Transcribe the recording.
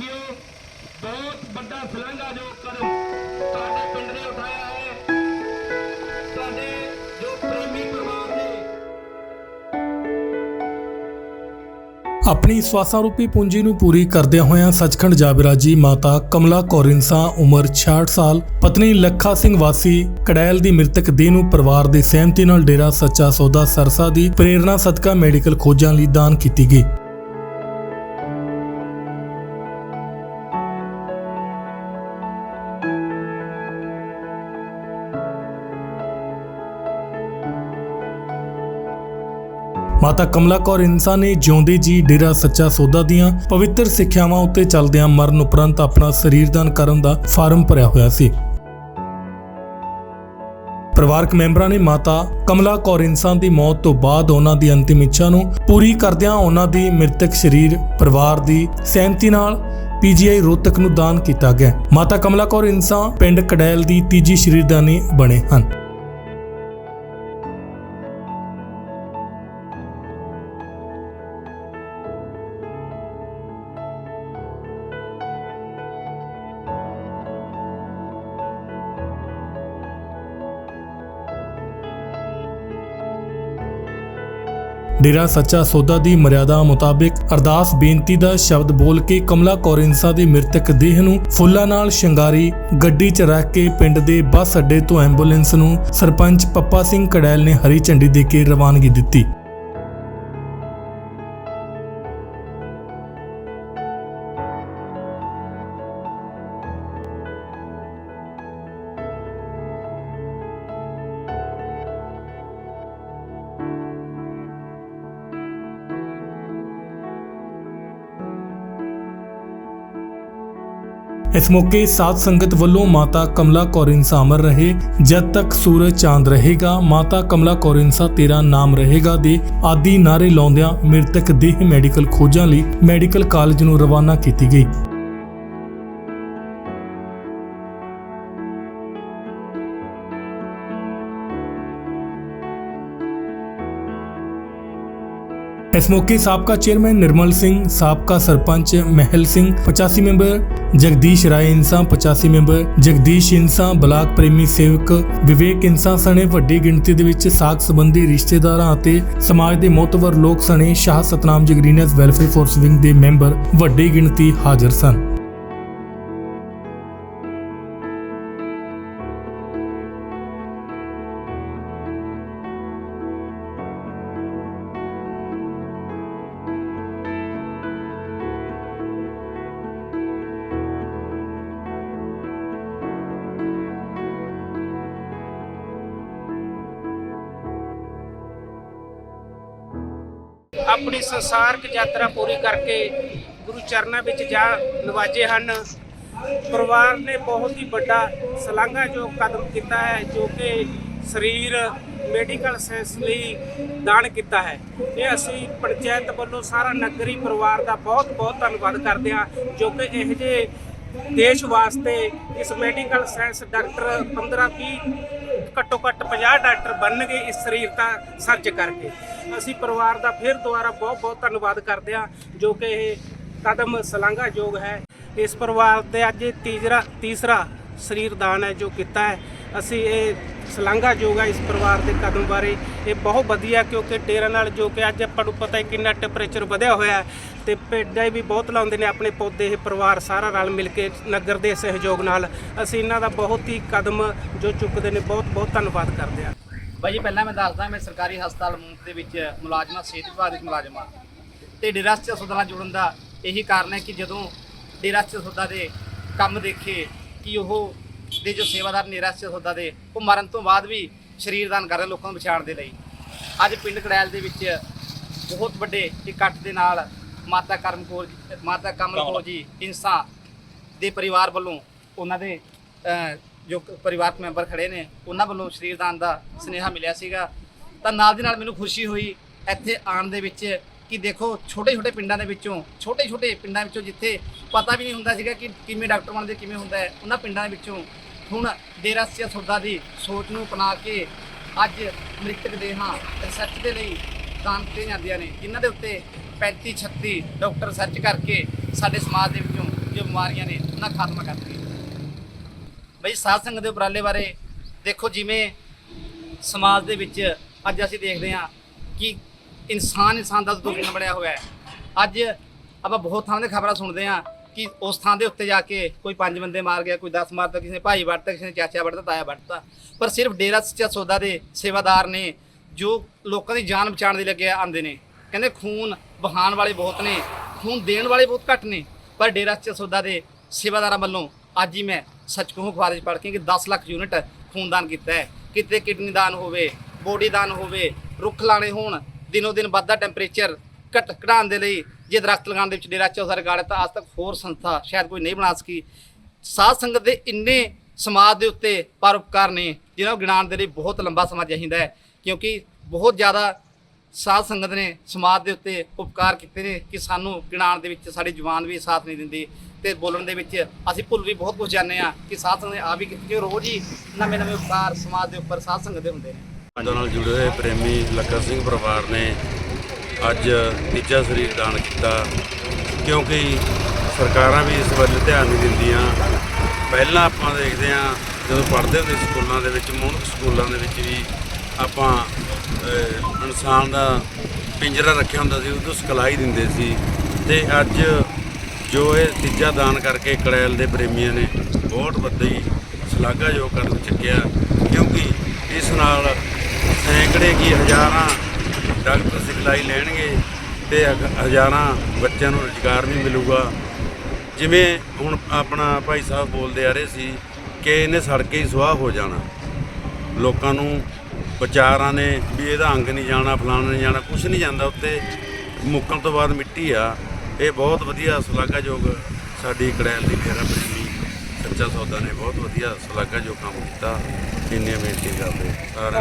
ਵਾਸੀਓ ਬਹੁਤ ਵੱਡਾ ਸਲਾਂਘਾ ਜੋ ਕਦਮ ਤੁਹਾਡੇ ਪਿੰਡ ਨੇ ਉਠਾਇਆ ਹੈ। ਤੁਹਾਡੇ ਜੋ ਪ੍ਰੇਮੀ ਪਰਿਵਾਰ ਨੇ ਆਪਣੀ ਸਵਾਸਾਂ ਰੂਪੀ ਪੂੰਜੀ ਨੂੰ ਪੂਰੀ ਕਰਦਿਆਂ ਹੋਇਆਂ ਸੱਚਖੰਡ ਜਾਬਰਾਜੀ ਮਾਤਾ ਕਮਲਾ ਕੌਰਿੰਸਾ ਉਮਰ 66 ਸਾਲ, ਪਤਨੀ ਲੱਖਾ ਸਿੰਘ ਵਾਸੀ ਕੜੈਲ ਦੀ ਮ੍ਰਿਤਕ ਦੇਹ ਨੂੰ ਪਰਿਵਾਰ ਦੀ ਸਹਿਮਤੀ ਨਾਲ ਡੇਰਾ ਸੱਚਾ ਸੌਦਾ ਸਰਸਾ ਦੀ ਪ੍ਰੇਰਣਾ ਸਦਕਾ ਮੈਡੀਕਲ ਖੋਜਾਂ ਲਈ ਦਾਨ ਕੀਤੀ ਗਈ। ਮਾਤਾ ਕਮਲਾ ਕੌਰ ਇਨਸਾ ਨੇ ਜਿਉਂਦੇ ਜੀ ਡੇਰਾ ਸੱਚਾ ਸੌਦਾ ਦੀਆਂ ਪਵਿੱਤਰ ਸਿੱਖਿਆਵਾਂ ਉੱਤੇ ਚੱਲਦਿਆਂ ਮਰਨ ਉਪਰੰਤ ਆਪਣਾ ਸਰੀਰ ਦਾਨ ਕਰਨ ਦਾ ਫਾਰਮ ਭਰਿਆ ਹੋਇਆ ਸੀ। ਪਰਿਵਾਰਕ ਮੈਂਬਰਾਂ ਨੇ ਮਾਤਾ ਕਮਲਾ ਕੌਰ ਇਨਸਾਨ ਦੀ ਮੌਤ ਤੋਂ ਬਾਅਦ ਉਹਨਾਂ ਦੀ ਅੰਤਿਮ ਇੱਛਾ ਨੂੰ ਪੂਰੀ ਕਰਦਿਆਂ ਉਹਨਾਂ ਦੀ ਮ੍ਰਿਤਕ ਸਰੀਰ, ਪਰਿਵਾਰ ਦੀ ਸਹਿਮਤੀ ਨਾਲ ਪੀਜੀਆਈ ਰੋਹਤਕ ਨੂੰ ਦਾਨ ਕੀਤਾ ਗਿਆ। ਮਾਤਾ ਕਮਲਾ ਕੌਰ ਇਨਸਾਨ ਪਿੰਡ ਕੜੈਲ ਦੀ ਤੀਜੀ ਸ਼ਰੀਰਦਾਨੀ ਬਣੇ ਹਨ। ਡੇਰਾ ਸੱਚਾ ਸੌਦਾ ਦੀ ਮਰਿਆਦਾ ਮੁਤਾਬਿਕ ਅਰਦਾਸ ਬੇਨਤੀ ਦਾ ਸ਼ਬਦ ਬੋਲ ਕੇ ਕਮਲਾ ਕੌਰ ਇੰਸਾ ਦੀ ਮ੍ਰਿਤਕ ਦੇਹ ਨੂੰ ਫੁੱਲਾਂ ਨਾਲ ਸ਼ਿੰਗਾਰੀ, ਗੱਡੀ 'ਚ ਰੱਖ ਕੇ ਪਿੰਡ ਦੇ ਬੱਸ ਅੱਡੇ ਤੋਂ ਐਂਬੂਲੈਂਸ ਨੂੰ ਸਰਪੰਚ ਪੱਪਾ ਸਿੰਘ ਕੜੈਲ ਨੇ ਹਰੀ ਝੰਡੀ ਦੇ ਕੇ ਰਵਾਨਗੀ ਦਿੱਤੀ। ਇਸ ਮੌਕੇ ਸਾਧ ਸੰਗਤ ਵੱਲੋਂ ਮਾਤਾ ਕਮਲਾ ਕੌਰ ਇੰਸਾ ਅਮਰ ਰਹੇ। ਜਦ ਤੱਕ ਸੂਰਜ ਚਾਂਦ ਰਹੇਗਾ, ਮਾਤਾ ਕਮਲਾ ਕੌਰ ਇੰਸਾ ਤੇਰਾ ਨਾਮ ਰਹੇਗਾ ਦੇ ਆਦਿ ਨਾਰੇ ਲਾਉਂਦਿਆਂ ਮ੍ਰਿਤਕ ਦੇਹ ਮੈਡੀਕਲ ਖੋਜਾਂ ਲਈ ਮੈਡੀਕਲ ਕਾਲਜ ਨੂੰ ਰਵਾਨਾ ਕੀਤੀ ਗਈ। ਇਸ ਮੌਕੇ ਸਾਬਕਾ ਚੇਅਰਮੈਨ ਨਿਰਮਲ ਸਿੰਘ, ਸਾਬਕਾ sarpanch Mahil Singh 85 member Jagdish Rai Insan 85 member Jagdish Insan, block ਪ੍ਰੇਮੀ ਸੇਵਕ ਵਿਵੇਕ ਇਨਸਾ ਸਣੇ ਵੱਡੀ ਗਿਣਤੀ ਦੇ ਵਿੱਚ ਸਾਖ ਸੰਬੰਧੀ ਰਿਸ਼ਤੇਦਾਰਾਂ ਅਤੇ ਸਮਾਜ ਦੇ ਮੋਤਵਰ ਲੋਕ ਸਣੇ Shah Satnam ji green S welfare force wing ਦੇ ਮੈਂਬਰ ਵੱਡੀ ਗਿਣਤੀ ਹਾਜ਼ਰ ਸਨ। ਆਪਣੀ ਸੰਸਾਰਕ ਯਾਤਰਾ ਪੂਰੀ ਕਰਕੇ ਗੁਰੂ ਚਰਨਾਂ ਵਿੱਚ ਜਾ ਨਵਾਜੇ ਹਨ। ਪਰਿਵਾਰ ਨੇ ਬਹੁਤ ਹੀ ਵੱਡਾ ਜੋ ਕਦਮ ਕੀਤਾ ਹੈ, ਜੋ ਕਿ ਸਰੀਰ ਮੈਡੀਕਲ ਸਾਇੰਸ ਲਈ ਦਾਨ ਕੀਤਾ ਹੈ। ਇਹ ਅਸੀਂ ਪੰਚਾਇਤ ਵੱਲੋਂ ਸਾਰਾ ਨਗਰੀ ਪਰਿਵਾਰ ਦਾ ਬਹੁਤ ਬਹੁਤ ਧੰਨਵਾਦ ਕਰਦੇ ਹਾਂ, ਜੋ ਕਿ ਇਹ ਜੇ ਦੇਸ਼ ਵਾਸਤੇ ਇਸ ਮੈਡੀਕਲ ਸਾਇੰਸ ਡਾਕਟਰ 15 20 ਘੱਟੋ ਘੱਟ 50 ਡਾਕਟਰ ਬਣਨਗੇ, ਇਸ ਸਰੀਰ ਦਾ ਸਰਚ ਕਰਕੇ। ਅਸੀਂ ਪਰਿਵਾਰ ਦਾ ਫਿਰ ਦੁਬਾਰਾ ਬਹੁਤ ਬਹੁਤ ਧੰਨਵਾਦ ਕਰਦੇ ਹਾਂ, ਜੋ ਕਿ ਇਹ ਕਦਮ ਸ਼ਲਾਘਾਯੋਗ ਹੈ। ਇਸ ਪਰਿਵਾਰ ਦੇ ਅੱਜ ਇਹ ਤੀਸਰਾ ਤੀਸਰਾ ਸਰੀਰ ਦਾਨ ਹੈ ਜੋ ਕੀਤਾ ਹੈ। ਅਸੀਂ ਇਹ ਸ਼ਲਾਘਾਯੋਗ ਹੈ ਇਸ ਪਰਿਵਾਰ ਦੇ ਕਦਮ ਬਾਰੇ। ਇਹ ਬਹੁਤ ਵਧੀਆ ਕਿਉਂਕਿ ਡੇਰਾ ਨਾਲ ਜੋ ਕਿ ਅੱਜ ਆਪਾਂ ਨੂੰ ਪਤਾ ਹੈ ਕਿੰਨਾ ਟੈਂਪਰੇਚਰ ਵਧਿਆ ਹੋਇਆ ਹੈ ਤੇ ਪੇਡਾਂ ਵੀ ਬਹੁਤ ਲਾਉਂਦੇ ਨੇ ਆਪਣੇ ਪੌਦੇ, ਇਹ ਪਰਿਵਾਰ ਸਾਰਾ ਰਲ ਮਿਲ ਕੇ ਨਗਰ ਦੇ ਸਹਿਯੋਗ ਨਾਲ। ਅਸੀਂ ਇਹਨਾਂ ਦਾ ਬਹੁਤ ਹੀ ਕਦਮ ਜੋ ਚੁੱਕਦੇ ਨੇ, ਬਹੁਤ ਬਹੁਤ ਧੰਨਵਾਦ ਕਰਦੇ ਹਾਂ। ਬਾਈ ਜੀ, ਪਹਿਲਾਂ ਮੈਂ ਦੱਸਦਾ, ਮੈਂ ਸਰਕਾਰੀ ਹਸਪਤਾਲ ਮੂੰਕ ਦੇ ਵਿੱਚ ਮੁਲਾਜ਼ਮਾਂ, ਸਿਹਤ ਵਿਭਾਗ ਦੇ ਮੁਲਾਜ਼ਮਾਂ ਤੇ ਡੇਰਾ ਸੱਚਾ ਸੌਦਾ ਨਾਲ ਜੁੜਨ ਦਾ ਇਹੀ ਕਾਰਨ ਹੈ ਕਿ ਜਦੋਂ ਡੇਰਾ ਸੱਚਾ ਸੌਦਾ ਦੇ ਕੰਮ ਦੇਖੇ ਕਿ ਉਹ ਦੇ ਜੋ ਸੇਵਾਦਾਰ ਡੇਰਾ ਸੱਚਾ ਸੌਦਾ ਦੇ, ਉਹ ਮਰਨ ਤੋਂ ਬਾਅਦ ਵੀ ਸ਼ਰੀਰ ਦਾਨ ਕਰ ਰਹੇ ਲੋਕਾਂ ਨੂੰ ਬਚਾਉਣ ਦੇ ਲਈ। ਅੱਜ ਪਿੰਡ ਕੜੈਲ ਦੇ ਵਿੱਚ ਬਹੁਤ ਵੱਡੇ ਇਕੱਠ ਦੇ ਨਾਲ ਮਾਤਾ ਕਰਮ ਕੌਰ ਮਾਤਾ ਕਮਲ ਕੌਰ ਜੀ, ਇਨਸਾ ਦੇ ਪਰਿਵਾਰ ਵੱਲੋਂ ਉਹਨਾਂ ਦੇ ਜੋ ਪਰਿਵਾਰਕ ਮੈਂਬਰ ਖੜੇ ਨੇ, ਉਹਨਾਂ ਵੱਲੋਂ ਸਰੀਰਦਾਨ ਦਾ ਸੁਨੇਹਾ ਮਿਲਿਆ ਸੀਗਾ। ਤਾਂ ਨਾਲ ਦੀ ਨਾਲ ਮੈਨੂੰ ਖੁਸ਼ੀ ਹੋਈ ਇੱਥੇ ਆਉਣ ਦੇ ਵਿੱਚ ਕਿ ਦੇਖੋ ਛੋਟੇ ਛੋਟੇ ਪਿੰਡਾਂ ਦੇ ਵਿੱਚੋਂ ਛੋਟੇ ਛੋਟੇ ਪਿੰਡਾਂ ਵਿੱਚੋਂ ਜਿੱਥੇ ਪਤਾ ਵੀ ਨਹੀਂ ਹੁੰਦਾ ਸੀਗਾ ਕਿ ਕਿਵੇਂ ਡਾਕਟਰ ਬਣਦੇ, ਕਿਵੇਂ ਹੁੰਦਾ ਹੈ, ਉਹਨਾਂ ਪਿੰਡਾਂ ਦੇ ਵਿੱਚੋਂ ਹੁਣ ਡੇਰਾ ਸਿਆ ਦੀ ਸੋਚ ਨੂੰ ਅਪਣਾ ਕੇ ਅੱਜ ਮ੍ਰਿਤਕ ਦੇਹਾਂ ਰਿਸਰਚ ਦੇ ਲਈ ਦਾਨ ਕੀਤੀਆਂ ਜਾਂਦੀਆਂ ਨੇ। ਜਿਨ੍ਹਾਂ ਦੇ ਉੱਤੇ 35 36 ਡਾਕਟਰ ਰਿਸਰਚ ਕਰਕੇ ਸਾਡੇ ਸਮਾਜ ਦੇ ਵਿੱਚੋਂ ਜੋ ਬਿਮਾਰੀਆਂ ਨੇ ਉਹਨਾਂ ਖਤਮ ਕਰਦੇ ਬਈ ਸਾਧ ਸੰਗਤ ਦੇ ਉਪਰਾਲੇ ਬਾਰੇ ਦੇਖੋ ਜਿਵੇਂ ਸਮਾਜ ਦੇ ਵਿੱਚ ਅੱਜ ਅਸੀਂ ਦੇਖਦੇ ਹਾਂ ਕਿ ਇਨਸਾਨ ਇਨਸਾਨ ਦਾ ਦੁਸ਼ਮਣ ਬਣਿਆ ਹੋਇਆ ਹੈ। ਅੱਜ ਆਪਾਂ ਬਹੁਤ ਥਾਂ ਦੇ ਖਬਰਾਂ ਸੁਣਦੇ ਹਾਂ ਕਿ ਉਸ ਥਾਂ ਦੇ ਉੱਤੇ ਜਾ ਕੇ ਕੋਈ ਪੰਜ ਬੰਦੇ ਮਾਰ ਗਿਆ, ਕੋਈ 10 ਮਾਰਤਾ ਕਿਸੇ ਨੇ ਭਾਈ ਵੜਤਾ ਕਿਸੇ ਨੇ ਚਾਚਾ ਵੜਤਾ ਤਾਇਆ ਵੜਤਾ ਪਰ ਸਿਰਫ ਡੇਰਾ ਸੱਚਾ ਸੌਦਾ ਦੇ ਸੇਵਾਦਾਰ ਨੇ ਜੋ ਲੋਕਾਂ ਦੀ ਜਾਨ ਬਚਾਉਣ ਦੇ ਲੱਗੇ ਆਂਦੇ ਨੇ। ਕਹਿੰਦੇ ਖੂਨ ਬਹਾਨ ਵਾਲੇ ਬਹੁਤ ਨੇ, ਖੂਨ ਦੇਣ ਵਾਲੇ ਬਹੁਤ ਘੱਟ ਨੇ, ਪਰ ਡੇਰਾ ਸੱਚਾ ਸੌਦਾ ਦੇ ਸੇਵਾਦਾਰਾਂ ਵੱਲੋਂ ਅੱਜ ਹੀ ਮੈਂ ਸੱਚ ਕਹੂੰ ਅਖਬਾਰ 'ਚ ਪੜ੍ਹ ਕੇ ਕਿ 10 ਲੱਖ ਯੂਨਿਟ ਖੂਨਦਾਨ ਕੀਤਾ ਹੈ। ਕਿਤੇ ਕਿਡਨੀ ਦਾਨ ਹੋਵੇ, ਬੋਡੀ ਦਾਨ ਹੋਵੇ, ਰੁੱਖ ਲਾਣੇ ਹੋਣ, ਦਿਨੋ ਦਿਨ ਵੱਧਦਾ ਟੈਂਪਰੇਚਰ ਘਟ ਘਟਾਉਣ ਦੇ ਲਈ ਜੇ ਦਰਖਤ ਲਗਾਉਣ ਦੇ ਵਿੱਚ ਡੇਰਾ ਚੌਸਾ ਰਿਗਾਰਡ ਹੈ ਤਾਂ ਅੱਜ ਤੱਕ ਹੋਰ ਸੰਸਥਾ ਸ਼ਾਇਦ ਕੋਈ ਨਹੀਂ ਬਣਾ ਸਕੀ। ਸਾਧ ਸੰਗਤ ਦੇ ਇੰਨੇ ਸਮਾਜ ਦੇ ਉੱਤੇ ਪਰਉਪਕਾਰ ਨੇ ਜਿਹਨਾਂ ਨੂੰ ਗਿਣਾਉਣ ਦੇ ਲਈ ਬਹੁਤ ਲੰਬਾ ਸਮਾਂ ਚਾਹੀਦਾ ਹੈ, ਕਿਉਂਕਿ ਬਹੁਤ ਜ਼ਿਆਦਾ ਸਾਧ ਸੰਗਤ ਨੇ ਸਮਾਜ ਦੇ ਉੱਤੇ ਉਪਕਾਰ ਕੀਤੇ ਨੇ ਕਿ ਸਾਨੂੰ ਗਿਣਾਉਣ ਦੇ ਵਿੱਚ ਸਾਡੀ ਜਵਾਨ ਵੀ ਸਾਥ ਨਹੀਂ ਦਿੰਦੀ ਤੇ ਬੋਲਣ ਦੇ ਵਿੱਚ ਅਸੀਂ ਭੁੱਲ ਵੀ ਬਹੁਤ ਕੁਝ ਜਾਂਦੇ ਆ ਕਿ ਸਾਧ ਸੰਗਤ ਨੇ ਆ ਵੀ ਕੀਤੀ ਰੋਜ਼ ਹੀ ਨਵੇਂ ਨਵੇਂ ਉਪਕਾਰ ਸਮਾਜ ਦੇ ਉੱਪਰ ਸਾਧ ਸੰਗਤ ਦੇ ਹੁੰਦੇ ਨੇ। ਨਾਲ ਜੁੜੇ ਹੋਏ ਪ੍ਰੇਮੀ ਲੱਖਾ ਸਿੰਘ ਪਰਿਵਾਰ ਨੇ ਅੱਜ ਤੀਜਾ ਸਰੀਰ ਦਾਨ ਕੀਤਾ। ਕਿਉਂਕਿ ਸਰਕਾਰਾਂ ਵੀ ਇਸ ਵੱਲ ਧਿਆਨ ਨਹੀਂ ਦਿੰਦੀਆਂ। ਪਹਿਲਾਂ ਆਪਾਂ ਦੇਖਦੇ ਹਾਂ, ਜਦੋਂ ਪੜ੍ਹਦੇ ਹੁੰਦੇ ਸਕੂਲਾਂ ਦੇ ਵਿੱਚ ਮੂਨਕ ਸਕੂਲਾਂ ਦੇ ਵਿੱਚ ਵੀ ਆਪਾਂ ਇਨਸਾਨ ਦਾ ਪਿੰਜਰਾ ਰੱਖਿਆ ਹੁੰਦਾ ਸੀ ਉਹਨੂੰ ਸਿਖਲਾਈ ਦਿੰਦੇ ਸੀ। ਤੇ ਅੱਜ ਜੋ ਇਹ ਤੀਜਾ ਦਾਨ ਕਰਕੇ ਕੜੈਲ ਦੇ ਪ੍ਰੇਮੀਆਂ ਨੇ ਬਹੁਤ ਵੱਡੀ ਸ਼ਲਾਘਾਯੋਗ ਕਦਮ ਚੁੱਕਿਆ। ਕਿਉਂਕਿ ਇਸ ਨਾਲ ਸੈਂਕੜੇ ਕੀ ਹਜ਼ਾਰਾਂ ਡਾਕਟਰ ਸਿਖਲਾਈ ਲੈਣਗੇ ਤੇ ਹਕ- ਹਜ਼ਾਰਾਂ ਬੱਚਿਆਂ ਨੂੰ ਰੁਜ਼ਗਾਰ ਵੀ ਮਿਲੂਗਾ। ਜਿਵੇਂ ਹੁਣ ਆਪਣਾ ਭਾਈ ਸਾਹਿਬ ਬੋਲਦੇ ਆ ਰਹੇ ਸੀ ਕਿ ਇਹਨੇ ਸੜ ਹੀ ਸੁਆਹ ਹੋ ਜਾਣਾ। ਲੋਕਾਂ ਨੂੰ ਵਿਚਾਰਾਂ ਨੇ ਵੀ ਇਹਦਾ ਅੰਗ ਨਹੀਂ ਜਾਣਾ, ਫਲਾਣਾ ਨਹੀਂ ਜਾਣਾ ਕੁਝ ਨਹੀਂ ਜਾਂਦਾ ਉੱਤੇ। ਮੁੱਕਣ ਤੋਂ ਬਾਅਦ ਮਿੱਟੀ ਆ। ਇਹ ਬਹੁਤ ਵਧੀਆ ਸ਼ਲਾਘਾਯੋਗ ਸਾਡੀ ਕੜੈਲ ਦੀ ਡੇਰਾ ਪ੍ਰੇਮੀ ਸੱਚਾ ਸੌਦਾ ਨੇ ਬਹੁਤ ਵਧੀਆ ਸ਼ਲਾਘਾਯੋਗ ਕੰਮ ਕੀਤਾ। ਇੰਨੇ ਬੇਨਤੀ ਕਰਦੇ ਸਾਰਿਆਂ